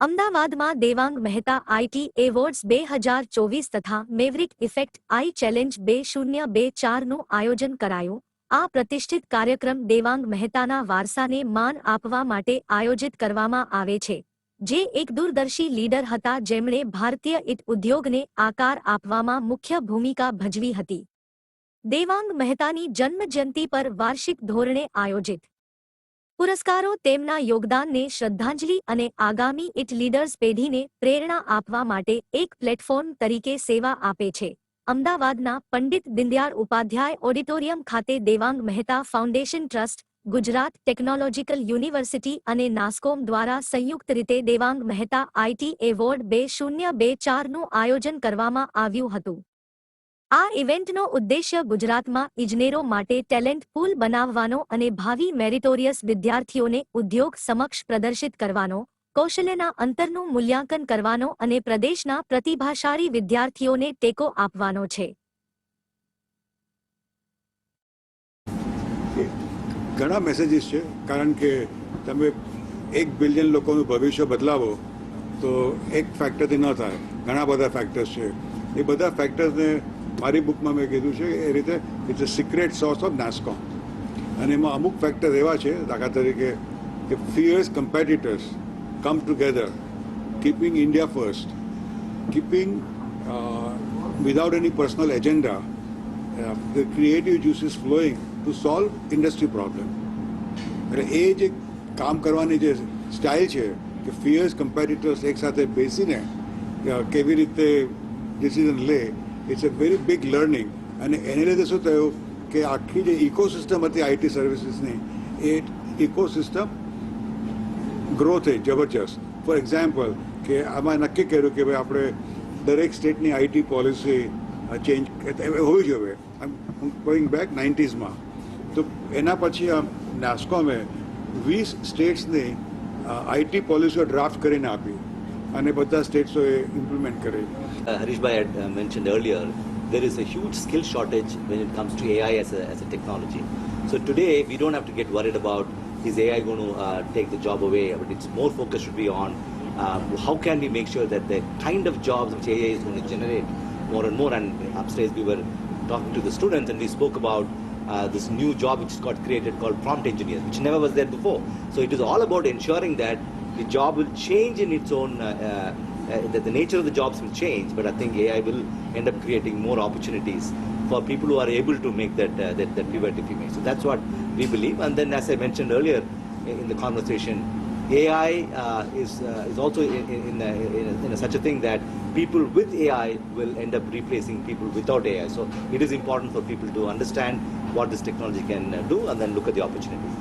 અમદાવાદમાં Devang Mehta IT awards બે હજાર ચોવીસ તથા મેવરિક ઇફેક્ટ આઈ ચેલેન્જ બે શૂન્ય બે ચારનું આયોજન કરાયું. આ પ્રતિષ્ઠિત કાર્યક્રમ દેવાંગ મહેતાના વારસાને માન આપવા માટે આયોજિત કરવામાં આવે છે. જે એક દૂરદર્શી લીડર હતા જેમણે ભારતીય ઇટ ઉદ્યોગને આકાર આપવામાં મુખ્ય ભૂમિકા ભજવી હતી. દેવાંગ મહેતાની જન્મજયંતિ પર વાર્ષિક ધોરણે આયોજિત પુરસ્કારો તેમના યોગદાનને શ્રદ્ધાંજલિ અને આગામી ઇટ લીડર્સ પેઢીને પ્રેરણા આપવા માટે એક પ્લેટફોર્મ તરીકે સેવા આપે છે. અમદાવાદના પંડિત દિનદયાળ ઉપાધ્યાય ઓડિટોરિયમ ખાતે Devang Mehta foundation trust, Gujarat technological university અને નાસ્કોમ દ્વારા સંયુક્ત રીતે દેવાંગ મહેતા આઈટી એવોર્ડ બે શૂન્ય બે ચારનું આયોજન કરવામાં આવ્યું હતું. આ ઇવેન્ટનો ઉદ્દેશ્ય ગુજરાતમાં ઇજનેરો માટે ટેલેન્ટ પૂલ બનાવવાનો અને ભાવિ મેરિટોરિયસ વિદ્યાર્થીઓને ઉદ્યોગ સમક્ષ પ્રદર્શિત કરવાનો, કૌશલ્યના અંતરનું મૂલ્યાંકન કરવાનો અને પ્રદેશના પ્રતિભાશાળી વિદ્યાર્થીઓને ટેકો આપવાનો છે. ઘણા મેસેજીસ છે, કારણ કે તમે એક બિલિયન લોકોનું ભવિષ્ય બદલાવો, તો એક ફેક્ટરથી ન થાય. ઘણા બધા ફેક્ટર્સ છે. એ બધા ફેક્ટર્સને મારી બુકમાં મેં કીધું છે એ રીતે it's a secret source of Nasscom અને એમાં અમુક ફેક્ટર એવા છે, દાખલા તરીકે કે fierce competitors come together keeping India first keeping without any personal agenda the creative creative flowing to solve industry problem એટલે એ જે કામ કરવાની જે સ્ટાઇલ છે કે ફિયર્સ કમ્પેટિટર્સ એકસાથે બેસીને કેવી રીતે ડિસિઝન લે it's a very big learning અને એને લીધે શું થયું કે આખી જે ઇકોસિસ્ટમ હતી આઈટી સર્વિસીસની એ ઇકોસિસ્ટમ ગ્રો થઈ જબરજસ્ત ફોર એક્ઝામ્પલ કે આમાં નક્કી કર્યું કે ભાઈ આપણે દરેક સ્ટેટની આઈટી પોલિસી ચેન્જ હોવી જોઈએ આમ ગોઈંગ બેક નાઇન્ટીઝમાં તો એના પછી આમ નાસ્કોમે વીસ સ્ટેટ્સની આઈટી પોલિસીઓ ડ્રાફ્ટ કરીને આપી અને બધા સ્ટેટ્સોએ ઇમ્પ્લિમેન્ટ કરી Uh, Harish Bhai had uh, mentioned earlier, there is a huge skill shortage when it comes to AI as a, as a technology. So today, we don't have to get worried about is AI going to uh, take the job away, but its more focus should be on uh, how can we make sure that the kind of jobs which AI is going to generate more and more. And upstairs, we were talking to the students and we spoke about uh, this new job which got created called prompt engineer, which never was there before. So it is all about ensuring that the job will change in its own, uh, uh, uh, that the nature of the jobs will change, but I think AI will end up creating more opportunities for people who are able to make that, uh, that, that pivot, if you may. So that's what we believe. And then, as I mentioned earlier in the conversation, AI uh, is, uh, is also in, in, a, in, a, in a such a thing that people with AI will end up replacing people without AI. So it is important for people to understand what this technology can do and then look at the opportunities.